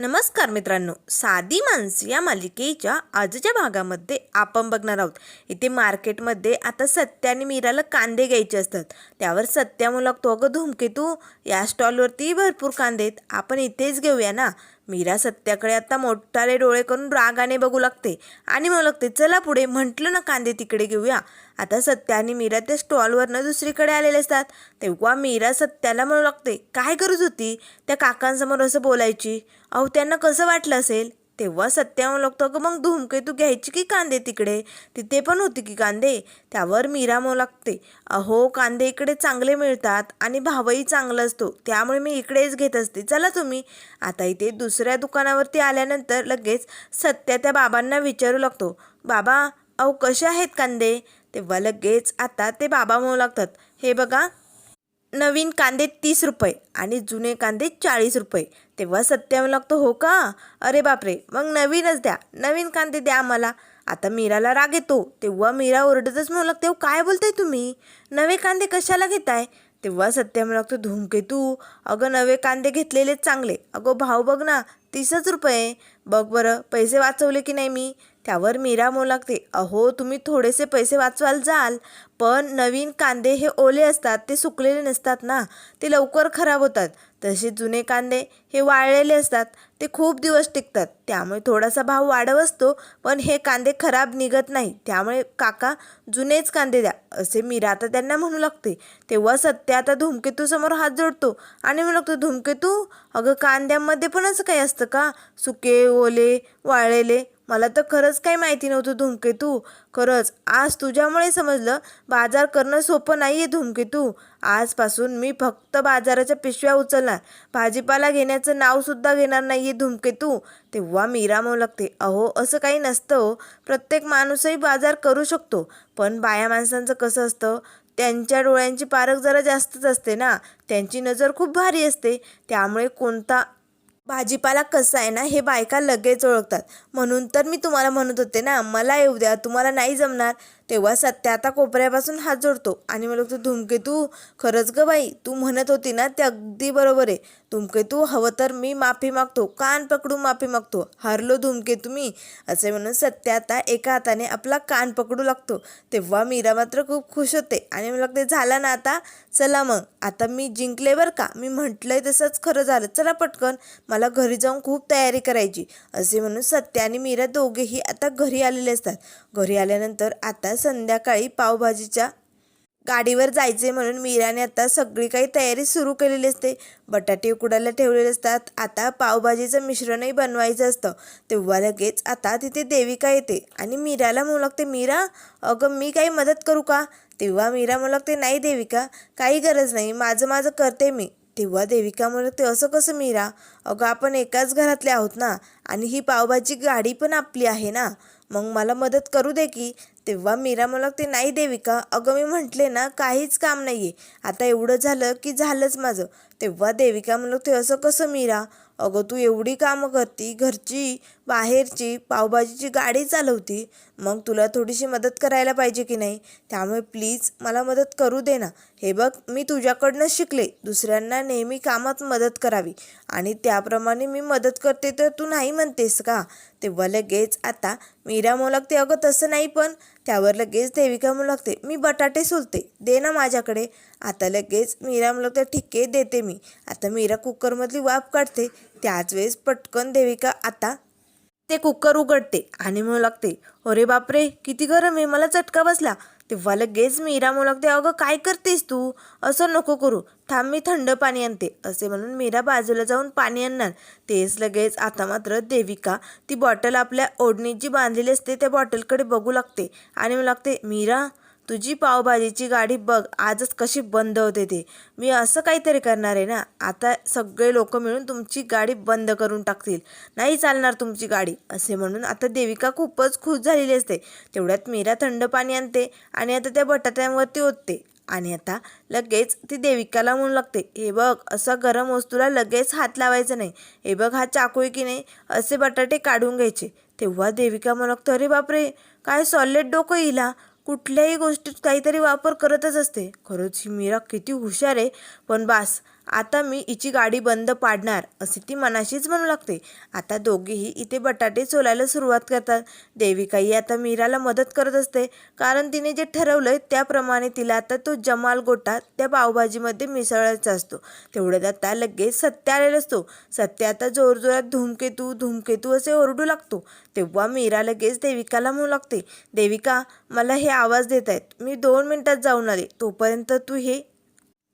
नमस्कार मित्रांनो साधी माणसं या मालिकेच्या आजच्या भागामध्ये आपण बघणार आहोत. इथे मार्केटमध्ये आता सत्या आणि मीराला कांदे घ्यायचे असतात. त्यावर सत्या म्हणू लागतो अगं धूमकेतू या स्टॉलवरती भरपूर कांदे आहेत. आपण इथेच घेऊया ना. मीरा सत्याकडे आता मोठाले डोळे करून रागाने बघू लागते. आणि म्हणू लागते चला पुढे म्हटलं ना कांदे तिकडे घेऊया. आता सत्या आणि मीरा त्या स्टॉलवरनं दुसरीकडे आलेले असतात. तेव्हा मीरा सत्याला म्हणू लागते काय गरज होती त्या काकांसमोर असं बोलायची? अहो त्यांना कसं वाटलं असेल? तेव्हा सत्या लागतो अगं मग धूमकेतू घ्यायची की कांदे तिकडे? तिथे पण होती की कांदे? त्यावर मीरा लागते. अहो कांदे इकडे चांगले मिळतात आणि भावही चांगला असतो. त्यामुळे मी इकडेच घेत असते. चला तुम्ही. आता इथे दुसऱ्या दुकानावरती आल्यानंतर लगेच सत्या त्या बाबांना विचारू लागतो. बाबा अहो कसे आहेत कांदे? तेव्हा लगेच आता ते बाबा म्हणू लागतात. हे बघा. नवीन कांदे तीस रुपये आणि जुने कांदे चाळीस रुपये. तेव्हा सत्यावर लागतो हो का? अरे बापरे मग नवीनच द्या. नवीन कांदे द्या मला आता मीराला राग येतो. तेव्हा मीरा ओरडतच म्हणू लागते "अहो, काय बोलताय तुम्ही? नवे कांदे कशाला घेताय? तेव्हा सत्य म्हणू लागतो धूमकेतू अगं नवे कांदे घेतलेले चांगले. अगं भाव बघ ना तीसच रुपये. बघ बरं पैसे वाचवले की नाही मी? त्यावर मीरा म्हणू लागते अहो तुम्ही थोडेसे पैसे वाचवाल जाल पण नवीन कांदे हे ओले असतात ते सुकलेले नसतात ना. ते लवकर खराब होतात. तसे जुने कांदे हे वाळलेले असतात ते खूप दिवस टिकतात. त्यामुळे थोडासा भाव वाढव असतो पण हे कांदे खराब निघत नाही. त्यामुळे काका जुनेच कांदे द्या असे मीरा आता त्यांना म्हणू लागते. तेव्हा सत्य आता धूमकेतूसमोर हात जोडतो आणि म्हणू लागतो धूमकेतू अगं कांद्यामध्ये पण असं काही असतं का? सुके ओले वाळलेले मला तर खरंच काही माहिती नव्हतं धूमकेतू. खरंच आज तुझ्यामुळे समजलं बाजार करणं सोपं नाही आहे धूमकेतू. आजपासून मी फक्त बाजाराच्या पिशव्या उचलणार. भाजीपाला घेण्याचं नावसुद्धा घेणार नाही आहे धूमकेतू. तेव्हा मी म्हणू लागते अहो असं काही नसतं हो. प्रत्येक माणूसही बाजार करू शकतो. पण बाया माणसांचं कसं असतं? त्यांच्या डोळ्यांची पारख जरा जास्तच असते ना. त्यांची नजर खूप भारी असते. त्यामुळे कोणता भाजीपाला कसा आहे ना हे बायका लगेच ओळखतात. म्हणून तर मी तुम्हाला म्हणत होते ना मला येऊ द्या तुम्हाला नाही जमणार. तेव्हा सत्या आता कोपऱ्यापासून हात जोडतो. आणि मला तो धुमकेतू खरंच ग बाई तू म्हणत होती ना ते अगदी बरोबर आहे. धुमकेतू हवं तर मी माफी मागतो कान पकडून माफी मागतो. हरलो धुमकेतू मी असे म्हणून सत्या आता एका हाताने आपला कान पकडू लागतो. तेव्हा मीरा मात्र खूप खुश होते. आणि मला ते झालं ना आता? चला मग. आता मी जिंकले बरं का? मी म्हटलंय तसंच खरं झालं. चला पटकन. मला घरी जाऊन खूप तयारी करायची. असे म्हणून सत्या आणि मीरा दोघेही आता घरी आलेले असतात. घरी आल्यानंतर आता संध्याकाळी पावभाजीच्या गाडीवर जायचे म्हणून मीराने आता सगळी काही तयारी सुरू केलेली असते. बटाटे उकडायला ठेवलेले असतात. आता पावभाजीचं मिश्रणही बनवायचं असतं. तेव्हा लगेच आता तिथे देविका येते आणि मीराला म्हणू लागते मीरा अगं मी काही मदत करू का? तेव्हा मीरा म्हणू लागते नाही देविका काही गरज नाही. माझं माझं करते मी. तेव्हा देविका म्हणते असं कसं मीरा? अगं आपण एकाच घरातले आहोत ना आणि ही पावभाजी गाडी पण आपली आहे ना. मग मला मदत करू दे की. तेव्हा मीरा मला ते नाही देविका अगं मी म्हटले ना काहीच काम नाही आहे आता एवढं झालं की झालंच माझं. तेव्हा देविका म्हणलं ते असं कसं मीरा? अगं तू एवढी कामं करती घरची बाहेरची पावभाजीची गाडी चालवती. मग तुला थोडीशी मदत करायला पाहिजे की नाही? त्यामुळे प्लीज मला मदत करू दे ना. हे बघ मी तुझ्याकडनं शिकले. दुसऱ्यांना नेहमी कामात मदत करावी. आणि त्याप्रमाणे मी मदत करते तर तू नाही म्हणतेस का? तेव्हा लगेच आता मीरा लागते अगं तसं नाही पण त्यावर लगेच देविका लागते मी बटाटे सोलते. दे ना माझ्याकडे. आता लगेच मीरा लागते ठीक आहे देते मी. आता मीरा कुकरमधली वाफ काढते. त्याच वेळेस पटकन देविका आता ते कुकर उघडते आणि म्हणू लागते अरे बापरे किती गरम आहे. मला चटका बसला. तेव्हा लगेच मीरा मुलगते लागते अगं काय करतेस तू? असं नको करू. थांब मी थंड पाणी आणते. असे म्हणून मीरा बाजूला जाऊन पाणी आणणार. तेच लगेच आता मात्र देविका ती बॉटल आपल्या ओढणीत जी बांधलेली असते त्या बॉटलकडे बघू लागते. आणि मला लागते मीरा तुझी पावभाजीची गाडी बघ आजच कशी बंद होते ते. मी असं काहीतरी करणार आहे ना? आता सगळे लोक मिळून तुमची गाडी बंद करून टाकतील. नाही चालणार तुमची गाडी असे म्हणून आता देविका खूपच खुश झालेली असते. तेवढ्यात मीरा थंड पाणी आणते आणि आता त्या बटाट्यांवरती ओतते. आणि आता लगेच ती देविकाला म्हणू लागते हे बघ असं गरम वस्तूला लगेच हात लावायचा नाही. हे बघ हा चाकू आहे की नाही? असे बटाटे काढून घ्यायचे. तेव्हा देविका म्हणू लागतो अरे बापरे! काय सॉलेट डोकं येईला कुठल्याही गोष्टीत काहीतरी वापर करतच असते. खरंच ही मीरा किती हुशार आहे. पण बास आता मी हिची गाडी बंद पाडणार असे ती मनाशीच म्हणू लागते. आता दोघेही इथे बटाटे सोलायला सुरुवात करतात. देविकाही आता मीराला मदत करत असते. कारण तिने जे ठरवलंय त्याप्रमाणे तिला आता तो जमाल गोटा त्या पावभाजीमध्ये मिसळायचा असतो. तेवढ्यात आता लगेच सत्य आलेला असतो. सत्य आता जोरजोरात धूमकेतू धूमकेतू असे ओरडू लागतो. तेव्हा मीरा लगेच देविकाला म्हणू लागते देविका मला हे आवाज देत आहेत मी दोन मिनिटात जाऊन आले. तोपर्यंत तू हे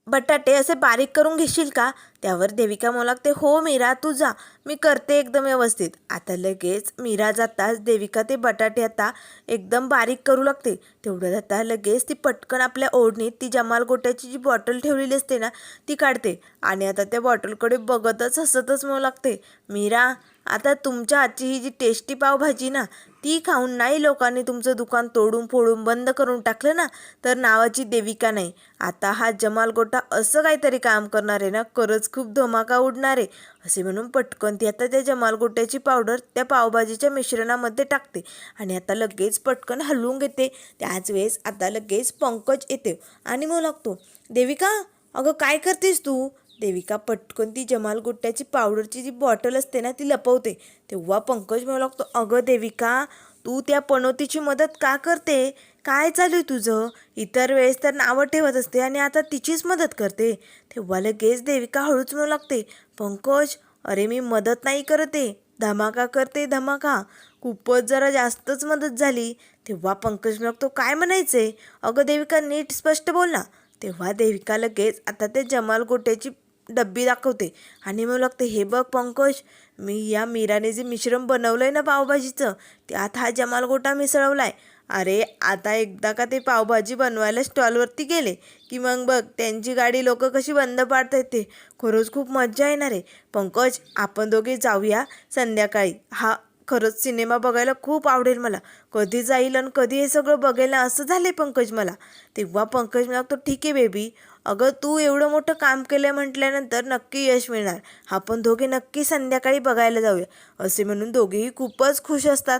बटाटे असे बारीक करून घेशील का? त्यावर देविका मला लागते हो मीरा तू जा. मी करते एकदम व्यवस्थित. आता लगेच मीरा जाताच देविका ते बटाटे आता एकदम बारीक करू लागते. तेवढं आता लगेच ती पटकन आपल्या ओढणीत ती जमाल गोट्याची जी बॉटल ठेवलेली असते ना ती काढते. आणि आता त्या बॉटलकडे बघतच हसतच म्हणू लागते मीरा आता तुमच्या हातची ही जी टेस्टी पावभाजी ना ती खाऊन नाही लोकांनी तुमचं दुकान तोडून फोडून बंद करून टाकलं ना तर नावाची देविका नाही. आता हा जमाल गोटा असं काहीतरी काम करणार आहे ना खरंच खूप धमाका उडणार आहे. असे म्हणून पटकन ती आता त्या जमाल गोट्याची पावडर त्या पावभाजीच्या मिश्रणामध्ये टाकते आणि आता लगेच पटकन हलवून घेते. त्याच वेळेस आता लगेच पंकज येते आणि मग लागतो देविका अगं काय करतेस तू? देविका पटकन ती जमाल गुट्ट्याची पावडरची जी बॉटल असते ना ती लपवते. तेव्हा पंकज म्हणू लागतो अगं देविका तू त्या पनोतीची मदत का करते? काय चालू आहे तुझं? इतर वेळेस तर नावं ठेवत असते आणि आता तिचीच मदत करते. तेव्हा लगेच देविका हळूच म्हणू लागते पंकज अरे मी मदत नाही करते धमाका करते धमाका. खूपच जरा जास्तच मदत झाली. तेव्हा पंकज म्हणतो लागतो काय म्हणायचंय? अगं देविका नीट स्पष्ट बोल ना. तेव्हा देविका लगेच आता ते जमाल गोट्याची डब्बी दाखवते. आणि मग लागते हे बघ पंकज मी या मीराने जे मिश्रण बनवलं आहे ना पावभाजीचं त्यात हा जमाल गोटा मिसळवला आहे अरे आता एकदा का ते पावभाजी बनवायला स्टॉलवरती गेले की मग बघ त्यांची गाडी लोक कशी बंद पाडता ते. खरंच खूप मज्जा येणार आहे. पंकज आपण दोघे जाऊया संध्याकाळी. हा खरंच सिनेमा बघायला खूप आवडेल मला. कधी जाईल आणि कधी हे सगळं बघायला असं झालं आहे पंकज मला. तेव्हा पंकज म्हणतो ठीक आहे बेबी अगं तू एवढं मोठं काम केलं म्हटल्यानंतर नक्की यश मिळणार. आपण दोघे नक्की संध्याकाळी बघायला जाऊया. असे म्हणून दोघेही खूपच खुश असतात.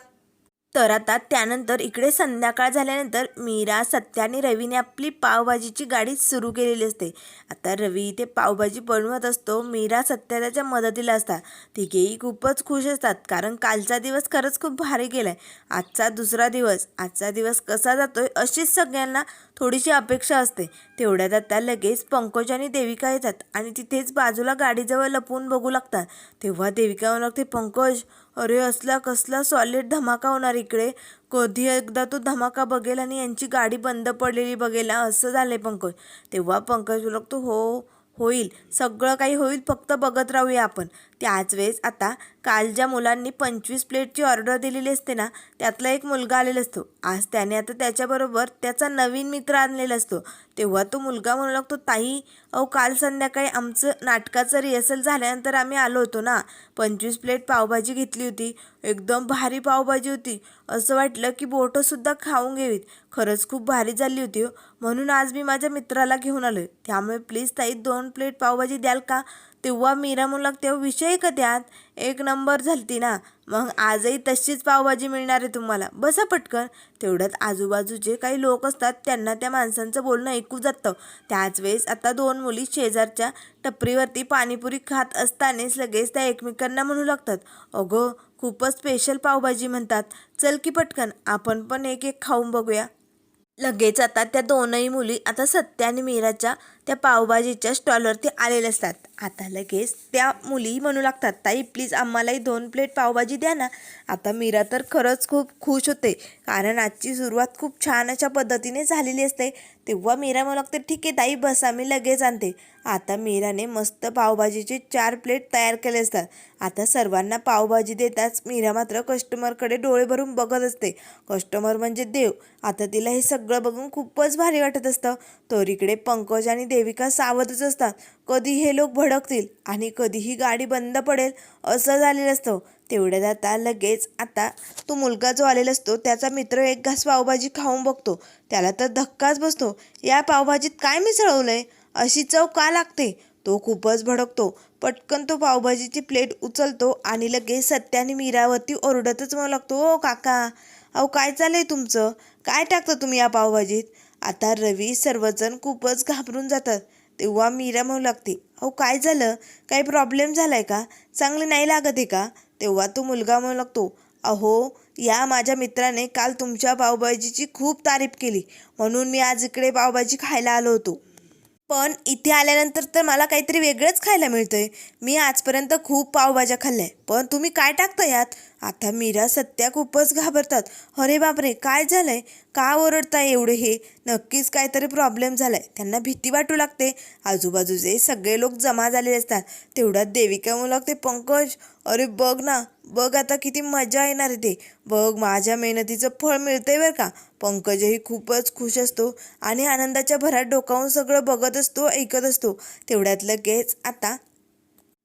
तर आता त्यानंतर इकडे संध्याकाळ झाल्यानंतर मीरा सत्या आणि रवीने आपली पावभाजीची गाडी सुरू केलेली असते. आता रवी इथे पावभाजी बनवत असतो. मीरा सत्या त्याच्या मदतीला असतात. तिघेही खूपच खुश असतात कारण कालचा दिवस खरंच खूप भारी गेला आहे आजचा दुसरा दिवस. आजचा दिवस कसा जातोय अशीच सगळ्यांना थोडीशी अपेक्षा असते. तेवढ्यात आता लगेच पंकज आणि देविका येतात आणि तिथेच बाजूला गाडीजवळ लपवून बघू लागतात. तेव्हा देविका म्हणू लागते पंकज अरे असला कसला सॉलिड धमाका होणार इकडे. कधी एकदा तो धमाका बघेल आणि यांची गाडी बंद पडलेली बघेल. असं झालंय पंकज. तेव्हा पंकज बोलतो हो होईल. सगळं काही होईल फक्त बघत राहूया आपण. त्याच वेळेस आता काल ज्या मुलांनी पंचवीस प्लेटची ऑर्डर दिलेली असते ना त्यातला एक मुलगा आलेला असतो. आज त्याने आता त्याच्याबरोबर त्याचा नवीन मित्र आणलेला असतो. तेव्हा तो मुलगा म्हणू लागतो ताई अहो काल संध्याकाळी आमचं नाटकाचं रिहर्सल झाल्यानंतर आम्ही आलो होतो ना. पंचवीस प्लेट पावभाजी घेतली होती. एकदम भारी पावभाजी होती. असं वाटलं की बोटंसुद्धा खाऊन घ्यावीत. खरंच खूप भारी झाली होती हो. म्हणून आज मी माझ्या मित्राला घेऊन आलो आहे त्यामुळे प्लीज ताई दोन प्लेट पावभाजी द्याल का? तेव्हा मीरा मुलाक तेव्हा विषय का एक नंबर झालती ना. मग आजही तशीच पावभाजी मिळणार आहे तुम्हाला. बसा पटकन. तेवढ्यात आजूबाजूचे काही लोक असतात त्यांना त्या माणसांचं बोलणं ऐकू जातं. त्याच वेळेस आता दोन मुली शेजारच्या टपरीवरती पाणीपुरी खात असतानाच लगेच त्या एकमेकांना म्हणू लागतात अगं खूपच स्पेशल पावभाजी म्हणतात. चल की पटकन आपण पण एक एक खाऊन बघूया. लगेच आता त्या दोनही मुली आता सत्या आणि मीराच्या त्या पावभाजीच्या स्टॉलवरती आलेल्या असतात. आता लगेच त्या मुली म्हणू लागतात ताई प्लीज आम्हालाही दोन प्लेट पावभाजी द्या ना. आता मीरा तर खरंच खूप खुश होते कारण आजची सुरुवात खूप छान अशा पद्धतीने झालेली असते. तेव्हा मीरा मला लागते ठीक आहे ताई बस आम्ही लगेच आणते. आता मीराने मस्त पावभाजीचे चार प्लेट तयार केले असतात. आता सर्वांना पावभाजी देताच मीरा मात्र कस्टमरकडे डोळे भरून बघत असते. कस्टमर म्हणजे देव. आता तिला हे सगळं बघून खूपच भारी वाटत असतं. तोरीकडे पंकज आणि देविका सावधच असतात. कधी हे लोक भडकतील आणि कधी ही गाडी बंद पडेल असं झालेलं असतं. तेवढ्यात आता लगेच आता तो मुलगा जो आलेला असतो त्याचा मित्र एक घास पावभाजी खाऊन बघतो. त्याला तर धक्काच बसतो. या पावभाजीत काय मिसळवलंय? अशी चव का लागते? तो खूपच भडकतो. पटकन तो पावभाजीची प्लेट उचलतो आणि लगेच सत्याने मीरावरती ओरडतच मग लागतो ओ काका अहो काय चाललंय तुमचं? काय टाकतं तुम्ही या पावभाजीत? आता रवी सर्वजण खूपच घाबरून जातात. तेव्हा मीरा म्हणू लागते. अहो काय झालं? काही प्रॉब्लेम झालाय का? चांगलं नाही लागत आहे का? तेव्हा तो मुलगा म्हणू लागतो अहो या माझ्या मित्राने काल तुमच्या पावभाजीची खूप तारीफ केली. म्हणून मी आज इकडे पावभाजी खायला आलो होतो. पण इथे आल्यानंतर तर मला काहीतरी वेगळंच खायला मिळतंय. मी आजपर्यंत खूप पावभाज्या खाल्ल्या पण तुम्ही काय टाकता यात? आता मीरा सत्या खूपच घाबरतात. अरे बापरे काय झालंय? का ओरडताय एवढे हे? नक्कीच काहीतरी प्रॉब्लेम झालाय. त्यांना भीती वाटू लागते. आजूबाजूचे सगळे लोक जमा झालेले असतात. तेवढ्यात देविका म्हणू लागते पंकज अरे बघ ना बघ आता किती मजा येणार आहे ते. बघ माझ्या मेहनतीचं फळ मिळतंय बरं का. पंकजही खूपच खुश असतो आणि आनंदाच्या भरात डोकावून सगळं बघत असतो ऐकत असतो. तेवढ्यात लगेच आता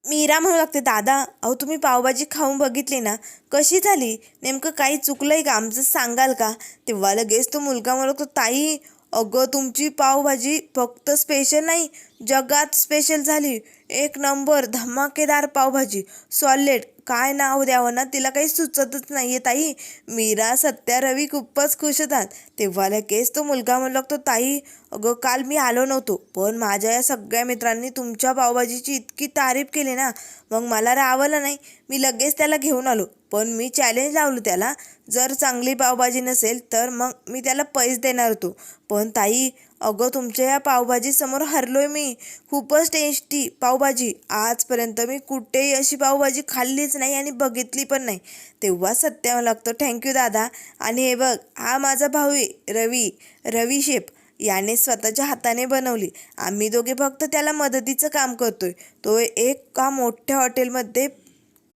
मीरा म्हणू लागते दादा अहो तुम्ही पावभाजी खाऊन बघितली ना कशी झाली? नेमकं काही चुकलंय का? आमचं सांगाल का? तेव्हा लगेच तो मुलगा म्हणतो ताई अगं तुमची पावभाजी फक्त स्पेशल नाही जगात स्पेशल झाली. एक नंबर धमाकेदार पावभाजी. सॉलेट काय नाव द्यावं ना तिला काही सुचतच नाही आहे ताई. मीरा सत्या रवी खूपच खुश होतात. तेव्हा लगेच तो मुलगा म्हणू लागतो ताई अगं काल मी आलो नव्हतो पण माझ्या या सगळ्या मित्रांनी तुमच्या पावभाजीची इतकी तारीफ केली ना मग मला रावलं नाही. मी लगेच त्याला घेऊन आलो. पण मी चॅलेंज लावलो त्याला. जर चांगली पावभाजी नसेल तर मग मी त्याला पैसे देणार होतो. पण ताई अगं तुमच्या या पावभाजीसमोर हरलोय मी. खूपच टेस्टी पावभाजी. आजपर्यंत मी कुठेही अशी पावभाजी खाल्लीच नाही आणि बघितली पण नाही. तेव्हा सत्यावर लागतो थँक्यू दादा. आणि हे बघ हा माझा भाऊ आहे रवी. रवी शेप. याने स्वतःच्या हाताने बनवली. आम्ही दोघे फक्त त्याला मदतीचं काम करतोय. तो एका मोठ्या हॉटेलमध्ये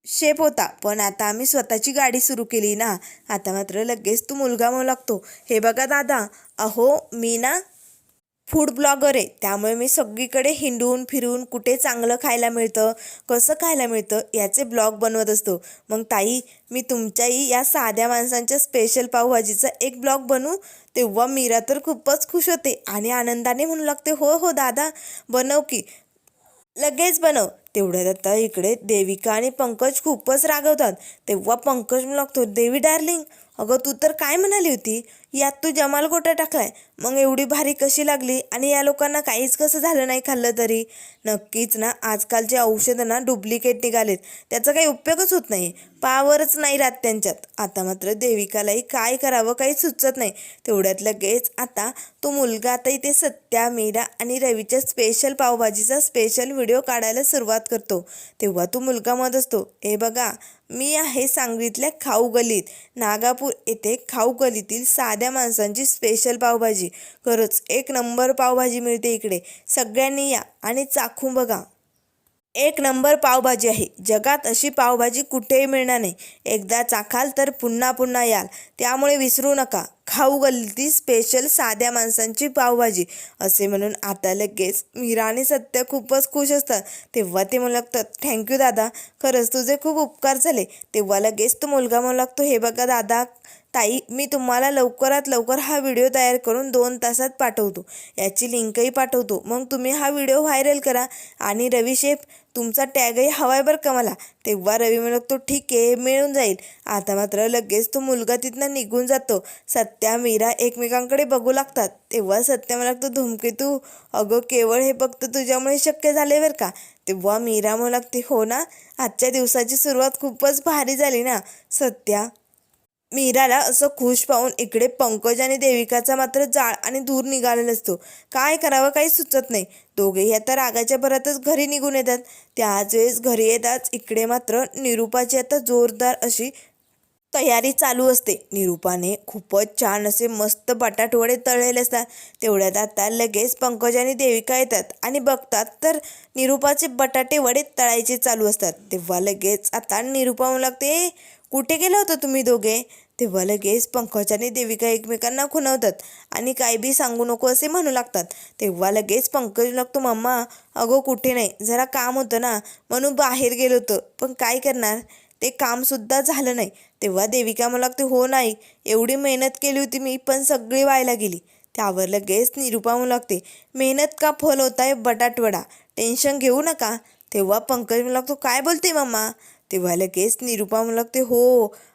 शेप होता. पण आता आम्ही स्वतःची गाडी सुरू केली ना. आता मात्र लगेच तू मुलगा म्हणू लागतो हे बघा दादा अहो मी ना फूड ब्लॉगर आहे. त्यामुळे मी सगळीकडे हिंडून फिरून कुठे चांगलं खायला मिळतं कसं खायला मिळतं याचे ब्लॉग बनवत असतो. मग ताई मी तुमच्याही या साध्या माणसांच्या स्पेशल पावभाजीचा एक ब्लॉग बनवू तेव्हा मीरा तर खूपच खुश होते आणि आनंदाने म्हणू लागते हो हो दादा बनव की. लगेच बनव. तेवढ्यात आता इकडे देविका आणि पंकज खूपच रागवतात. तेव्हा पंकज लागतो देवी डार्लिंग अगं तू तर काय म्हणाली होती? यात तू जमाल गोटा टाकलाय. मग एवढी भारी कशी लागली? आणि या लोकांना काहीच कसं झालं नाही खाल्लं तरी? नक्कीच ना आजकालचे औषधं ना डुप्लिकेट निघालेत. त्याचा काही उपयोगच होत नाही. पावरच नाही राहत त्यांच्यात. आता मात्र देविकालाही काय करावं काही सुचत नाही. तेवढ्यात लगेच आता तो मुलगा आता इथे सत्या मीरा आणि रवीच्या स्पेशल पावभाजीचा स्पेशल व्हिडिओ काढायला सुरुवात करतो. तेव्हा तो मुलगा मत असतो हे बघा मी आहे सांगलीतल्या खाऊ गलीत. नागापूर येथे खाऊ गलीतील साध्या माणसांची स्पेशल पावभाजी. खरंच एक नंबर पावभाजी मिळते इकडे. सगळ्यांनी या आणि चाखून बघा. एक नंबर पावभाजी आहे. जगात अशी पावभाजी कुठेही मिळणार नाही. एकदा चाखाल तर पुन्हा पुन्हा याल. त्यामुळे विसरू नका. खाऊ गल्लीतील स्पेशल साध्या माणसांची पावभाजी. असे म्हणून आता लगेच मीरा आणि सत्य खूपच खुश असतात. तेव्हा ते म्हणू लागतात थँक्यू दादा. खरंच तुझे खूप उपकार झाले. तेव्हा लगेच तो मुलगा म्हणू लागतो हे बघा दादा ताई मी तुम्हाला लवकरात लवकर हा व्हिडिओ तयार करून दोन तासात पाठवतो. याची लिंकही पाठवतो. मग तुम्ही हा व्हिडिओ व्हायरल करा. आणि रवी शेफ तुमचा टॅगही हवाय बरं का मला? तेव्हा रवी म्हणत तो ठीक आहे मिळून जाईल. आता मात्र लगेच तो मुलगा तिथनं निघून जातो. सत्या मीरा एकमेकांकडे बघू लागतात. तेव्हा सत्या मला लागतो धुमकेतू अगं केवळ हे फक्त तुझ्यामुळे शक्य झाले बरं का? तेव्हा मीरा म्हणू लागते हो ना? आजच्या दिवसाची सुरुवात खूपच भारी झाली ना? सत्या मीराला असं खुश पाहून इकडे पंकज आणि देविकाचा मात्र जाळ आणि दूर निघालेला असतो. काय करावं काही सुचत नाही. दोघेही आता रागाच्या भरातच घरी निघून येतात. त्याच वेळेस घरी येताच इकडे मात्र निरूपाची आता जोरदार अशी तयारी चालू असते. निरूपाने खूपच छान असे मस्त बटाटवडे तळलेले असतात. तेवढ्यात आता लगेच पंकज आणि देविका येतात आणि बघतात तर निरूपाचे बटाटे वडे तळायचे चालू असतात. तेव्हा लगेच आता निरूपा म्हणू लागते कुठे गेला होता तुम्ही दोघे? तेव्हा लगेच पंकज आणि देविका एकमेकांना खुणवतात आणि काय बी सांगू नको असे म्हणू लागतात. तेव्हा लगेच पंकज लागतो मम्मा अगो कुठे नाही? जरा काम होतं ना म्हणून बाहेर गेलो होतं. पण काय करणार? ते कामसुद्धा झालं नाही. तेव्हा देविका मला लागते हो नाही एवढी मेहनत केली होती मी पण सगळी व्हायला गेली. त्यावर लगेच निरुपा म्हणू लागते मेहनत का फल होत आहे बटाटवडा? टेन्शन घेऊ नका. तेव्हा पंकज म्हणू लागतो काय बोलते मम्मा? तेव्हा लगेच निरुपा म्हणू लागते हो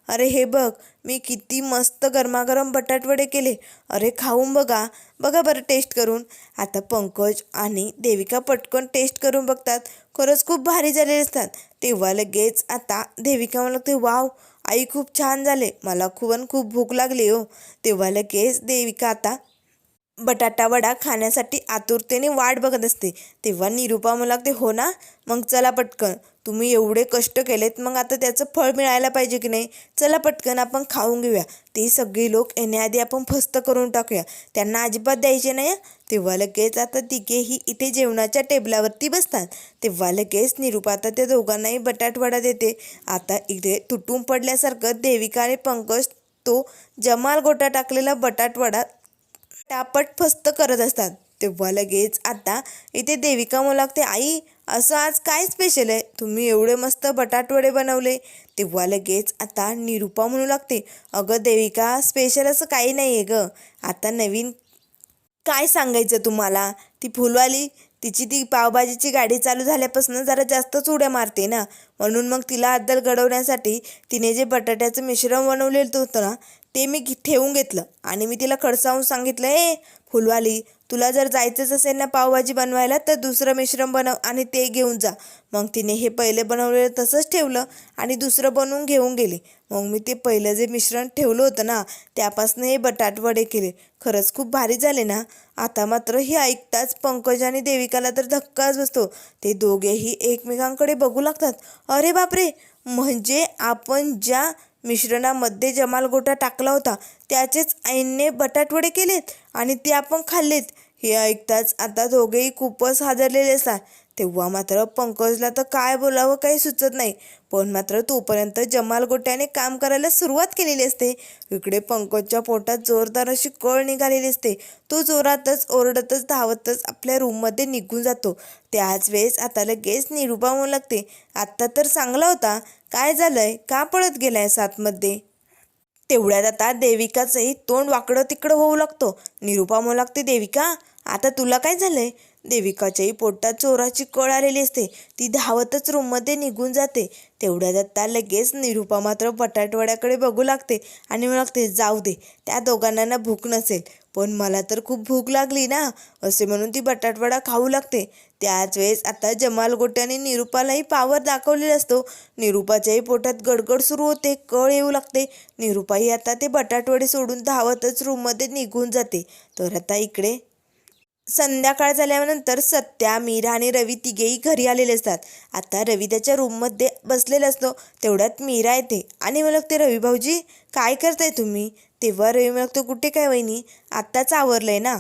अरे हे बघ मी किती मस्त गरमागरम बटाटवडे केले. अरे खाऊन बघा बघा बरं टेस्ट करून. आता पंकज आणि देविका पटकन टेस्ट करून बघतात. खरंच खूप भारी झालेले असतात. तेव्हा लगेच आता देविका म्हणू लागते वाव आई खूप छान झाले. मला खूप आणि खूप भूक लागली हो. तेव्हा लगेच देविका आता बटाटा वडा खाण्यासाठी आतुरतेने वाट बघत असते. तेव्हा निरुपा मला ते हो ना मग चला पटकन. तुम्ही एवढे कष्ट केलेत मग आता त्याचं फळ मिळायला पाहिजे की नाही? चला पटकन आपण खाऊन घेऊया ते सगळे लोक येण्याआधी आपण फस्त करून टाकूया. त्यांना अजिबात द्यायचे नाही तेव्हा लगेच आता तिघेही इथे जेवणाच्या टेबलावरती बसतात. तेव्हा लगेच निरुपा आता त्या दोघांनाही बटाटवडा देते. आता इथे तुटून पडल्यासारखं देविका आणि पंकज तो जमाल गोटा टाकलेला बटाटवडा टापट फस्त करत असतात. तेव्हा लगेच आता इथे देविका म्हणू लागते आई असं आज काय स्पेशल आहे? तुम्ही एवढे मस्त बटाटवडे बनवले. तेव्हा लगेच आता निरुपा म्हणू लागते अगं देविका स्पेशल असं काही नाही आहे गं. आता नवीन काय सांगायचं तुम्हाला? ती फुलवाली तिची ती पावभाजीची गाडी चालू झाल्यापासून जरा जास्तच उड्या मारते ना. म्हणून मग तिला अद्दल घडवण्यासाठी तिने जे बटाट्याचं मिश्रण बनवलेलं होतं ना ते मी ठेवून घेतलं. आणि मी तिला खडसावून सांगितलं ए फुलवाली तुला जर जायचंच असेल ना पावभाजी बनवायला तर दुसरं मिश्रण बनव आणि ते घेऊन जा. मग तिने हे पहिले बनवलेलं तसंच ठेवलं आणि दुसरं बनवून घेऊन गेली. मग मी ते पहिलं जे मिश्रण ठेवलं होतं ना त्यापासून हे बटाटवडे केले. खरंच खूप भारी झाले ना? आता मात्र हे ऐकताच पंकज आणि देविकाला तर धक्काच बसतो. ते दोघेही एकमेकांकडे बघू लागतात. अरे बापरे! म्हणजे आपण ज्या मिश्रणामध्ये जमाल गोटा टाकला होता. त्याचेच आईने बटाटवडे केलेत आणि ते आपण खाल्लेत. हे ऐकताच आता दोघेही खूपच हादरलेले असतात. तेव्हा मात्र पंकजला तर काय बोलावं काही सुचत नाही. पण मात्र तोपर्यंत जमाल गोट्याने काम करायला सुरुवात केलेली असते. इकडे पंकजच्या पोटात जोरदार अशी कळ निघालेली असते. तो जोरातच ओरडतच धावतच आपल्या रूममध्ये निघून जातो. त्याच वेळेस आता लगेच निरुपा होऊ लागते. आत्ता तर चांगला होता. काय झालंय? का पळत गेलाय सातमध्ये तेवढ्यात आता देविकाचंही तोंड वाकडं तिकडं होऊ लागतो. निरुपा म्हणू लागते देविका आता तुला काय झालंय? देविकाच्याही पोटात चोराची कळ आलेली असते. ती धावतच रूममध्ये निघून जाते. तेवढ्यात दत्ता लगेच निरुपा मात्र बटाटवड्याकडे बघू लागते आणि लागते जाऊ दे त्या दोघांना ना भूक नसेल. पण मला तर खूप भूक लागली ना असे म्हणून ती बटाटवडा खाऊ लागते. त्याच वेळेस आता जमाल गोट्याने निरुपालाही पावर दाखवलेला असतो. निरुपाच्याही पोटात गडगड सुरू होते कळ येऊ लागते. निरुपाही आता ते बटाटवडे सोडून धावतच रूममध्ये निघून जाते. तर आता इकडे संध्याकाळ झाल्यानंतर सत्या मीरा आणि रवी तिघेही घरी आलेले असतात. आता रवी त्याच्या रूममध्ये बसलेला असतो. तेवढ्यात मीरा येते आणि मला ते रवी भाऊजी काय करताय तुम्ही? तेव्हा रवी म्हणतो कुठे काय वहिनी? आत्ताच आवरलंय ना.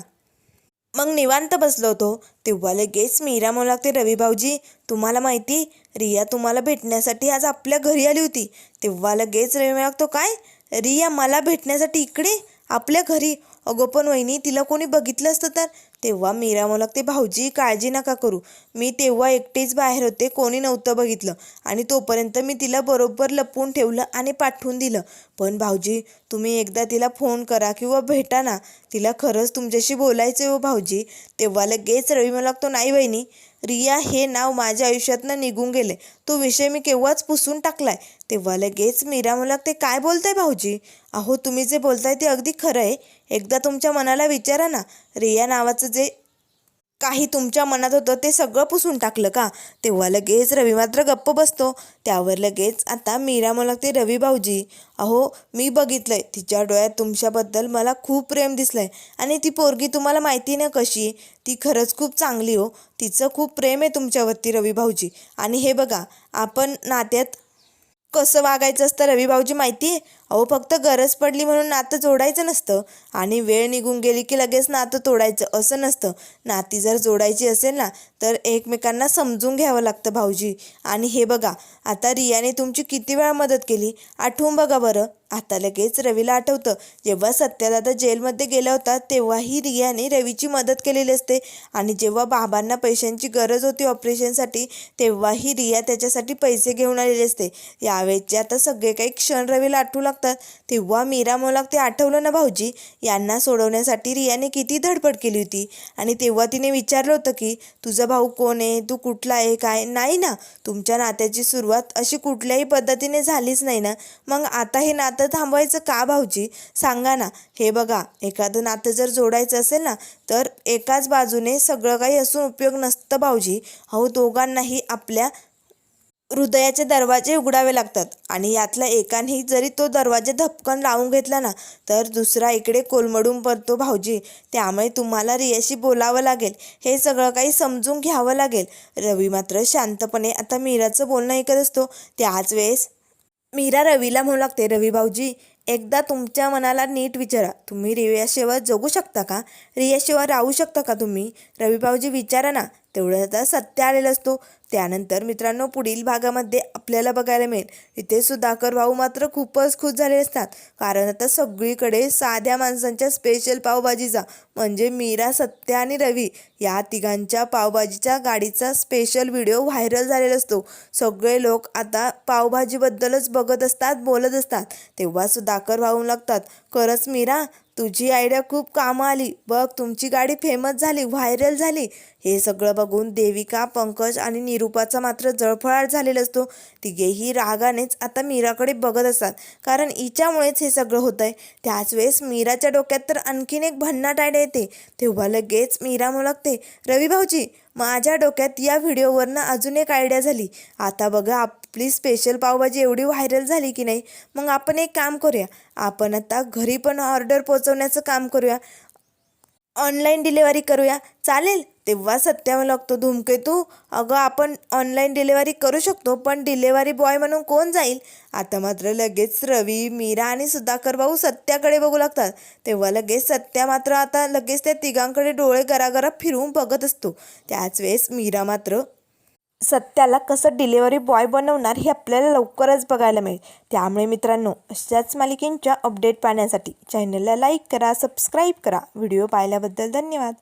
मग निवांत बसलो होतो. तेव्हा लगेच मीरा म्हणू लागते रवी भाऊजी तुम्हाला माहिती रिया तुम्हाला भेटण्यासाठी आज आपल्या घरी आली होती. तेव्हा लगेच रवी म्हणू लागतो काय? रिया मला भेटण्यासाठी इकडे? आपल्या घरी? अगो पण वहिनी तिला कोणी बघितलं असतं तर? तेव्हा मीरा मला ते भाऊजी काळजी नका करू. मी तेव्हा एकटीच बाहेर होते कोणी नव्हतं बघितलं. आणि तोपर्यंत मी तिला बरोबर लपवून ठेवलं आणि पाठवून दिलं. पण भाऊजी तुम्ही एकदा तिला फोन करा किंवा भेटा ना. तिला खरंच तुमच्याशी बोलायचं हो भाऊजी. तेव्हा लगेच रवी मला लागतो नाही बहिणी रिया हे नाव माझ्या आयुष्यातनं निघून गेले. तो विषय मी केव्हाच पुसून टाकलाय? तेव्हा लगेच मीरा मला ते काय बोलताय भाऊजी? अहो तुम्ही जे बोलताय ते अगदी खरं आहे. एकदा तुमच्या मनाला विचारा ना. रिया नावाचं जे काही तुमच्या मनात होतं ते सगळं पुसून टाकलं का? तेव्हा लगेच रवी मात्र गप्प बसतो. त्यावर लगेच आता मीरा मला लागते रवी भाऊजी अहो मी बघितलंय तिच्या डोळ्यात तुमच्याबद्दल मला खूप प्रेम दिसलंय आणि ती पोरगी तुम्हाला माहिती ना कशी? ती खरंच खूप चांगली हो. तिचं खूप प्रेम आहे तुमच्यावरती रवी भाऊजी. आणि हे बघा आपण नात्यात कसं वागायचं असतं रवी भाऊजी माहिती आहे अहो फक्त गरज पडली म्हणून नातं जोडायचं नसतं. आणि वेळ निघून गेली की लगेच नातं तोडायचं असं नसतं. नाती जर जोडायची असेल ना तर एकमेकांना समजून घ्यावं लागतं भाऊजी. आणि हे बघा आता रियाने तुमची किती वेळा मदत केली? आठवून बघा बरं. आता लगेच रवीला आठवतं. जेव्हा सत्यदादा जेलमध्ये गेला होता तेव्हाही रियाने रवीची मदत केलेली असते. आणि जेव्हा बाबांना पैशांची गरज होती ऑपरेशनसाठी तेव्हाही रिया त्याच्यासाठी पैसे घेऊन आलेले असते. यावेळेचे आता सगळे काही क्षण रवीला आठवू लागतात. लागतात. तेव्हा मीरा मोलाक ते आठवलं ना भाऊजी? यांना सोडवण्यासाठी रियाने किती धडपड केली होती. आणि तेव्हा तिने विचारलं होतं की तुझा भाऊ कोण आहे? तू कुठला आहे? काय? नाही ना. तुमच्या नात्याची सुरुवात अशी कुठल्याही पद्धतीने झालीच नाही ना. मग आता हे नातं थांबवायचं का भाऊजी? सांगा ना. हे बघा एखादं नातं जर जोडायचं असेल ना तर एकाच बाजूने सगळं काही असून उपयोग नसतं भाऊजी. अहो दोघांनाही आपल्या हृदयाचे दरवाजे उघडावे लागतात आणि यातल्या एकानेही जरी तो दरवाजा धपकन लावून घेतला ना तर दुसरा इकडे कोलमडून पडतो भाऊजी. त्यामुळे तुम्हाला रियाशी बोलावं लागेल. हे सगळं काही समजून घ्यावं लागेल. रवी मात्र शांतपणे आता मीराचं बोलणं ऐकत असतो. त्याच वेळेस मीरा रवीला म्हणू लागते रवी भाऊजी एकदा तुमच्या मनाला नीट विचारा. तुम्ही रियाशिवाय जगू शकता का? रियाशिवाय राहू शकता का तुम्ही? रवी भाऊजी विचारा ना. तेवढं आता सत्य आलेलं असतो. त्यानंतर मित्रांनो पुढील भागामध्ये आपल्याला बघायला मिळेल. इथे सुधाकर भाऊ मात्र खूपच खुश झाले असतात. कारण आता सगळीकडे साध्या माणसांच्या स्पेशल पावभाजीचा म्हणजे मीरा सत्य आणि रवी या तिघांच्या पावभाजीच्या गाडीचा स्पेशल व्हिडिओ व्हायरल झालेला असतो. सगळे लोक आता पावभाजीबद्दलच बघत असतात बोलत असतात. तेव्हा सुधाकर भाऊ लागतात खरंच मीरा तुझी आयडिया खूप कामं आली. बघ तुमची गाडी फेमस झाली व्हायरल झाली. हे सगळं बघून देविका पंकज आणि निरूपाचा मात्र जळफळाट झालेला असतो. तिघेही रागानेच आता मीराकडे बघत असतात. कारण हिच्यामुळेच हे सगळं होतं आहे त्याच वेळेस मीराच्या डोक्यात तर आणखीन एक भन्नाट आयडिया येते. तेव्हा लगेच मीरा मुलगते. रवी भाऊजी माझ्या डोक्यात या व्हिडिओवरनं अजून एक आयडिया झाली. आता बघा आपली स्पेशल पावभाजी एवढी व्हायरल झाली की नाही? मग आपण एक काम करूया. आपण आता घरी पण ऑर्डर पोचवण्याचं काम करूया. ऑनलाईन डिलेवरी करूया. चालेल? तेव्हा सत्यावर लागतो धूमकेतू. अगं आपण ऑनलाईन डिलेवरी करू शकतो पण डिलेवरी बॉय म्हणून कोण जाईल? आता मात्र लगेच रवी मीरा आणि सुधाकर भाऊ सत्याकडे बघू लागतात. तेव्हा लगेच सत्या मात्र आता लगेच त्या तिघांकडे डोळे गरागरा फिरवून बघत असतो. त्याच वेळेस मीरा मात्र सत्याला कसं डिलेवरी बॉय बनवणार हे आपल्याला लवकरच बघायला मिळेल. त्यामुळे मित्रांनो अशाच मालिकेंच्या अपडेट पाहण्यासाठी चॅनलला लाईक करा सबस्क्राईब करा. व्हिडिओ पाहिल्याबद्दल धन्यवाद.